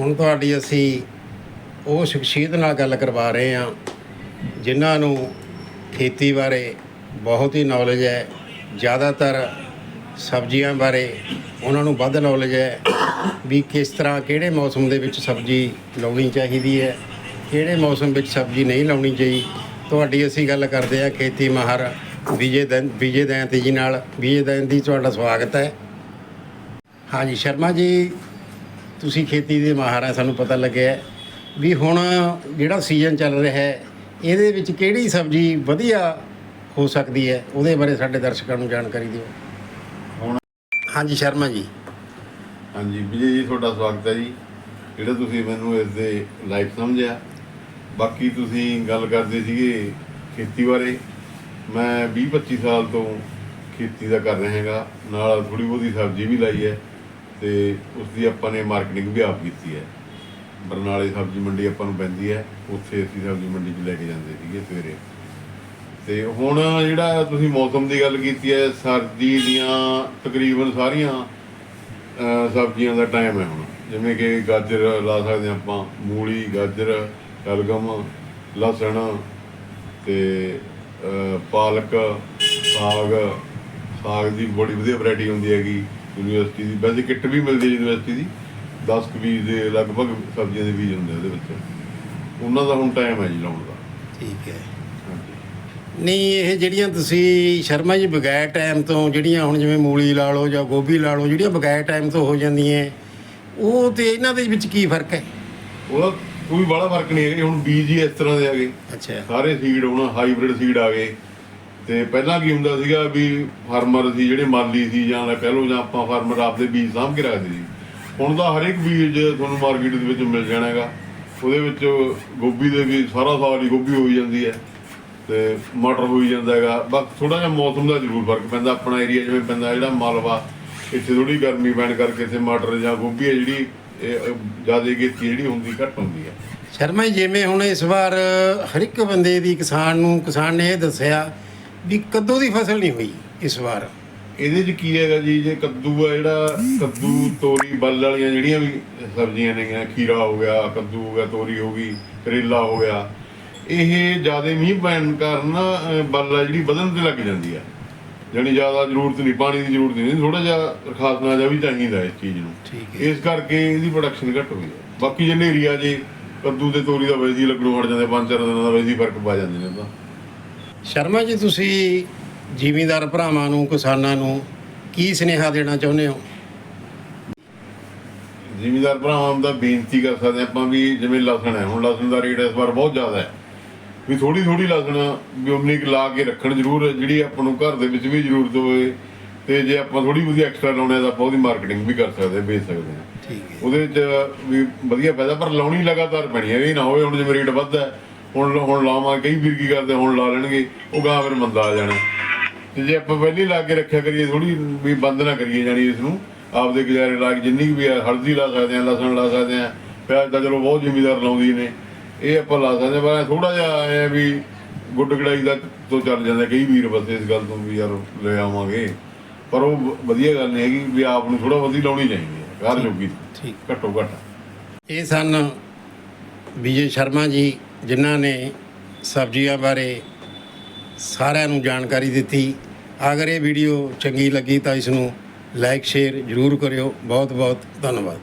ਹੁਣ ਤੁਹਾਡੀ ਅਸੀਂ ਉਹ ਸ਼ਖਸੀਅਤ ਨਾਲ ਗੱਲ ਕਰਵਾ ਰਹੇ ਹਾਂ, ਜਿਨ੍ਹਾਂ ਨੂੰ ਖੇਤੀ ਬਾਰੇ ਬਹੁਤ ਹੀ ਨੌਲੇਜ ਹੈ, ਜ਼ਿਆਦਾਤਰ ਸਬਜ਼ੀਆਂ ਬਾਰੇ ਉਹਨਾਂ ਨੂੰ ਵੱਧ ਨੌਲੇਜ ਹੈ ਵੀ ਕਿਸ ਤਰ੍ਹਾਂ ਕਿਹੜੇ ਮੌਸਮ ਦੇ ਵਿੱਚ ਸਬਜ਼ੀ ਲਾਉਣੀ ਚਾਹੀਦੀ ਹੈ, ਕਿਹੜੇ ਮੌਸਮ ਵਿੱਚ ਸਬਜ਼ੀ ਨਹੀਂ ਲਾਉਣੀ ਚਾਹੀਦੀ ਤੁਹਾਡੀ ਅਸੀਂ ਗੱਲ ਕਰਦੇ ਹਾਂ ਖੇਤੀ ਮਾਹਰ ਵਿਜੇ ਦੈਨ, ਵਿਜੇ ਦੈਂਤ ਜੀ ਨਾਲ। ਵਿਜੇ ਦੈਂਤ ਦੀ ਤੁਹਾਡਾ ਸਵਾਗਤ ਹੈ। ਹਾਂਜੀ, ਸ਼ਰਮਾ ਜੀ ਤੁਸੀਂ ਖੇਤੀ ਦੇ ਮਾਹਰ ਹੈ ਸਾਨੂੰ ਪਤਾ ਲੱਗਿਆ ਵੀ ਹੁਣ ਜਿਹੜਾ ਸੀਜ਼ਨ ਚੱਲ ਰਿਹਾ ਹੈ ਇਹਦੇ ਵਿੱਚ ਕਿਹੜੀ ਸਬਜ਼ੀ ਵਧੀਆ ਹੋ ਸਕਦੀ ਹੈ ਉਹਦੇ ਬਾਰੇ ਸਾਡੇ ਦਰਸ਼ਕਾਂ ਨੂੰ ਜਾਣਕਾਰੀ ਦਿਓ। ਹੁਣ ਹਾਂਜੀ ਸ਼ਰਮਾ ਜੀ। ਹਾਂਜੀ ਵਿਜੇ ਜੀ ਤੁਹਾਡਾ ਸਵਾਗਤ ਹੈ ਜੀ। ਜਿਹੜਾ ਤੁਸੀਂ ਮੈਨੂੰ ਇਸ ਦੇ ਲਾਈਵ ਸਮਝਿਆ ਬਾਕੀ ਤੁਸੀਂ ਗੱਲ ਕਰਦੇ ਸੀਗੇ ਖੇਤੀ ਬਾਰੇ। ਮੈਂ 20 25 ਸਾਲ ਤੋਂ ਖੇਤੀ ਦਾ ਕਰ ਰਿਹਾ ਹੈਗਾ ਨਾਲ ਥੋੜੀ ਬਹੁਤੀ ਸਬਜ਼ੀ ਵੀ ਲਾਈ ਹੈ। ਤੇ ਉਸ ਦੀ ਆਪਾਂ ਨੇ ਮਾਰਕੀਟਿੰਗ ਵੀ ਆਪ ਕੀਤੀ ਹੈ। ਬਰਨਾਲੇ ਸਬਜ਼ੀ ਮੰਡੀ ਆਪਾਂ ਨੂੰ ਪੈਂਦੀ ਹੈ। ਉੱਥੇ ਅਸੀਂ ਸਬਜ਼ੀ ਮੰਡੀ 'ਚ ਲੈ ਕੇ ਜਾਂਦੇ ਸੀਗੇ ਸਵੇਰੇ। ਤੇ ਹੁਣ ਜਿਹੜਾ ਤੁਸੀਂ ਮੌਸਮ ਦੀ ਗੱਲ ਕੀਤੀ ਹੈ, ਸਰਦੀ ਦੀਆਂ ਤਕਰੀਬਨ ਸਾਰੀਆਂ ਸਬਜ਼ੀਆਂ ਦਾ ਟਾਈਮ ਹੈ ਹੁਣ। ਜਿਵੇਂ ਕਿ ਗਾਜਰ ਲਾ ਸਕਦੇ ਹਾਂ ਆਪਾਂ, ਮੂਲੀ, ਗਾਜਰ, ਕਲਗਮ, ਲਸਣ ਤੇ ਪਾਲਕ, ਸਾਗ। ਸਾਗ ਦੀ ਬੜੀ ਵਧੀਆ ਵੈਰਾਈਟੀ ਹੁੰਦੀ ਹੈਗੀ। ਯੂਨੀਵਰਸਿਟੀ ਦੀ ਵੈਸੇ ਕਿੱਟ ਵੀ ਮਿਲਦੀ ਹੈ ਯੂਨੀਵਰਸਿਟੀ ਦੀ। 10 ਕੁ ਬੀਜ ਦੇ ਲਗਭਗ ਸਬਜ਼ੀਆਂ ਦੇ ਬੀਜ ਹੁੰਦੇ ਉਹਦੇ ਵਿੱਚ। ਉਹਨਾਂ ਦਾ ਹੁਣ ਟਾਈਮ ਹੈ ਜੀ ਲਾਉਣ ਦਾ। ਠੀਕ ਹੈ। ਨਹੀਂ ਇਹ ਜਿਹੜੀਆਂ ਤੁਸੀਂ ਸ਼ਰਮਾ ਜੀ ਬਗੈਰ ਟਾਈਮ ਤੋਂ ਜਿਹੜੀਆਂ ਹੁਣ ਜਿਵੇਂ ਮੂਲੀ ਲਾ ਲਓ ਜਾਂ ਗੋਭੀ ਲਾ ਲਓ ਜਿਹੜੀਆਂ ਬਗੈਰ ਟਾਈਮ ਤੋਂ ਹੋ ਜਾਂਦੀਆਂ ਉਹ ਤੇ ਇਹਨਾਂ ਦੇ ਵਿੱਚ ਕੀ ਫ਼ਰਕ ਹੈ? ਉਹਦਾ ਕੋਈ ਬੜਾ ਫ਼ਰਕ ਨਹੀਂ ਹੈ ਹੁਣ ਬੀਜ ਹੀ ਇਸ ਤਰ੍ਹਾਂ ਦੇ ਆ ਗਏ ਅੱਛਾ। ਸਾਰੇ ਸੀਡ ਹੁਣ ਹਾਈਬ੍ਰਿਡ ਸੀਡ ਆ ਗਏ। ਤੇ ਪਹਿਲਾਂ ਕੀ ਹੁੰਦਾ ਸੀਗਾ ਵੀ ਫਾਰਮਰ ਸੀ ਜਿਹੜੇ ਮਾਲੀ ਸੀ ਜਾਂ ਕਹਿ ਲਓ ਜਾਂ ਆਪਾਂ ਫਾਰਮਰ ਆਪਦੇ ਬੀਜ ਸਾਂਭ ਕੇ ਰੱਖਦੇ ਸੀ। ਹੁਣ ਤਾਂ ਹਰ ਇੱਕ ਬੀਜ ਤੁਹਾਨੂੰ ਮਾਰਕੀਟ ਦੇ ਵਿੱਚ ਮਿਲ ਜਾਣਾ ਹੈਗਾ। ਉਹਦੇ ਵਿੱਚ ਗੋਭੀ ਦੇ ਵੀ ਸਾਰਾ ਸਾਲ ਹੀ ਗੋਭੀ ਹੋਈ ਜਾਂਦੀ ਹੈ ਤੇ ਮਟਰ ਹੋਈ ਜਾਂਦਾ ਹੈਗਾ। ਬਸ ਥੋੜਾ ਜਿਹਾ ਮੌਸਮ ਦਾ ਜ਼ਰੂਰ ਫ਼ਰਕ ਪੈਂਦਾ, ਆਪਣਾ ਏਰੀਆ ਜਿਵੇਂ ਪੈਂਦਾ ਜਿਹੜਾ ਮਾਲਵਾ, ਇੱਥੇ ਥੋੜੀ ਗਰਮੀ ਪੈਣ ਕਰਕੇ ਇੱਥੇ ਮਟਰ ਜਾਂ ਗੋਭੀ ਹੈ ਜਿਹੜੀ ਜ਼ਿਆਦਾ ਖੇਤੀ ਜਿਹੜੀ ਹੁੰਦੀ, ਘੱਟ ਹੁੰਦੀ ਹੈ। ਸ਼ਰਮਾ ਜੀ, ਜਿਵੇਂ ਹੁਣ ਇਸ ਵਾਰ ਹਰ ਇੱਕ ਬੰਦੇ ਦੀ ਕਿਸਾਨ ਨੂੰ, ਕਿਸਾਨ ਨੇ ਇਹ ਦੱਸਿਆ ਵੀ ਕੱਦੂ ਦੀ ਫਸਲ ਨਹੀਂ ਹੋਈ ਇਸ ਵਾਰ। ਇਹਦੇ ਚ ਕੀ ਹੈਗਾ ਜੀ? ਜੇ ਕੱਦੂ ਆ ਜਿਹੜਾ ਕੱਦੂ ਤੋਰੀ ਬੱਲ ਵਾਲੀਆਂ ਜਿਹੜੀਆਂ ਵੀ ਸਬਜ਼ੀਆਂ ਨੇਗੀਆਂ ਖੀਰਾ ਹੋ ਗਿਆ ਕੱਦੂ ਹੋ ਗਿਆ ਤੋਰੀ ਹੋ ਗਈ ਕਰੇਲਾ ਹੋ ਗਿਆ ਇਹ ਜ਼ਿਆਦਾ ਮੀਂਹ ਪੈਣ ਕਾਰਨ ਬੱਲ ਆ ਜਿਹੜੀ ਵਧਣ ਤੇ ਲੱਗ ਜਾਂਦੀ ਆ। ਜਾਣੀ ਜ਼ਿਆਦਾ ਜ਼ਰੂਰਤ ਨਹੀਂ ਪਾਣੀ ਦੀ ਜ਼ਰੂਰਤ ਨਹੀਂ ਥੋੜਾ ਜਿਹਾ ਰਖਾਸਨਾ ਜਿਹਾ ਵੀ ਚਾਹੀਦਾ ਇਸ ਚੀਜ਼ ਨੂੰ। ਇਸ ਕਰਕੇ ਇਹਦੀ ਪ੍ਰੋਡਕਸ਼ਨ ਘੱਟ ਹੋਈ ਬਾਕੀ ਜੇ ਹਨੇਰੀ ਆ ਜੇ ਕੱਦੂ ਤੇ ਤੋਰੀ ਦਾ ਹੀ ਲੱਗਣੋਂ ਹਟ ਜਾਂਦੇ ਪੰਜ ਚਾਰ ਦਿਨਾਂ ਦਾ ਹੀ ਫ਼ਰਕ ਪਾ ਜਾਂਦੇ ਨੇ ਤਾਂ। ਸ਼ਰਮਾ ਜੀ ਤੁਸੀਂ ਜ਼ਿਮੀਂਦਾਰ ਭਰਾਵਾਂ ਨੂੰ ਕਿਸਾਨਾਂ ਨੂੰ ਕੀ ਸੁਨੇਹਾ ਦੇਣਾ ਚਾਹੁੰਦੇ ਹੋ? ਜ਼ਿਮੀਦਾਰ ਭਰਾਵਾਂ ਨੂੰ ਤਾਂ ਬੇਨਤੀ ਕਰ ਸਕਦੇ ਆਪਾਂ ਵੀ ਜਿਵੇਂ ਲਸਣ ਹੈ ਹੁਣ ਲਸਣ ਦਾ ਰੇਟ ਇਸ ਵਾਰ ਬਹੁਤ ਜ਼ਿਆਦਾ ਹੈ। ਵੀ ਥੋੜੀ ਥੋੜੀ ਲਸਣ ਵੀ ਕੁ ਲਾ ਕੇ ਰੱਖਣ ਜ਼ਰੂਰ ਜਿਹੜੀ ਆਪਾਂ ਨੂੰ ਘਰ ਦੇ ਵਿੱਚ ਵੀ ਜ਼ਰੂਰਤ ਹੋਵੇ ਤੇ ਜੇ ਆਪਾਂ ਥੋੜੀ ਬਹੁਤੀ ਐਕਸਟਰਾ ਲਾਉਣੇ ਤਾਂ ਆਪਾਂ ਉਹਦੀ ਮਾਰਕੀਟਿੰਗ ਵੀ ਕਰ ਸਕਦੇ ਹਾਂ ਵੇਚ ਸਕਦੇ ਹੈ। ਉਹਦੇ ਵਿੱਚ ਵੀ ਵਧੀਆ ਫਾਇਦਾ ਪਰ ਲਾਉਣੀ ਲਗਾਤਾਰ ਪੈਣੀ ਹੈ ਇਹ ਨਾ ਹੋਵੇ ਹੁਣ ਜਿਵੇਂ ਰੇਟ ਵੱਧਦਾ ਹੈ, ਹੁਣ ਹੁਣ ਲਾਵਾਂ ਕਈ ਵੀਰ ਕੀ ਕਰਦੇ ਹੁਣ ਲਾ ਲੈਣਗੇ। ਉਹ ਗਾਂ ਫਿਰ ਮੰਦਾ ਆ ਜਾਣਾ। ਤੇ ਜੇ ਆਪਾਂ ਪਹਿਲੀ ਲਾ ਕੇ ਰੱਖਿਆ ਕਰੀਏ ਥੋੜੀ ਵੀ ਬੰਦ ਨਾ ਕਰੀਏ ਜਾਣੀ ਇਸ ਨੂੰ ਆਪਦੇ ਗੁਜ਼ਾਰੇ ਲਾ ਕੇ ਜਿੰਨੀ ਵੀ ਹਲਦੀ ਲਾ ਸਕਦੇ ਆ ਲਸਣ ਲਾ ਸਕਦੇ ਆ। ਪਿਆਜ਼ ਤਾਂ ਚਲੋ ਬਹੁਤ ਜ਼ਿਮੀਦਾਰ ਲਾਉਂਦੀ ਨੇ। ਇਹ ਆਪਾਂ ਲਾ ਸਕਦੇ ਪਰ ਥੋੜਾ ਜਿਹਾ ਐ ਵੀ ਗੁੱਡ ਗੜਾਈ ਦਾ ਤੋਂ ਚੱਲ ਜਾਂਦਾ। ਕਈ ਵੀਰ ਬਸ ਇਸ ਗੱਲ ਤੋਂ ਵੀ ਯਾਰ ਲੈ ਆਵਾਂਗੇ। ਪਰ ਉਹ ਵਧੀਆ ਗੱਲ ਨਹੀਂ ਹੈਗੀ ਵੀ ਆਪ ਨੂੰ ਥੋੜਾ ਵਧੀ ਲਾਉਣੀ ਚਾਹੀਦੀ ਹੈ। ਘਰ ਜੋਗੀ। ਠੀਕ। ਘੱਟੋ ਘੱਟ। ਇਹ ਸਨ ਵਿਜੇ ਸ਼ਰਮਾ ਜੀ ਜਿਨ੍ਹਾਂ ਨੇ ਸਬਜ਼ੀਆਂ ਬਾਰੇ ਸਾਰਿਆਂ ਨੂੰ ਜਾਣਕਾਰੀ ਦਿੱਤੀ। ਅਗਰ ਇਹ ਵੀਡੀਓ ਚੰਗੀ ਲੱਗੀ ਤਾਂ ਇਸ ਨੂੰ ਲਾਈਕ ਸ਼ੇਅਰ ਜ਼ਰੂਰ ਕਰਿਓ। ਬਹੁਤ ਬਹੁਤ ਧੰਨਵਾਦ।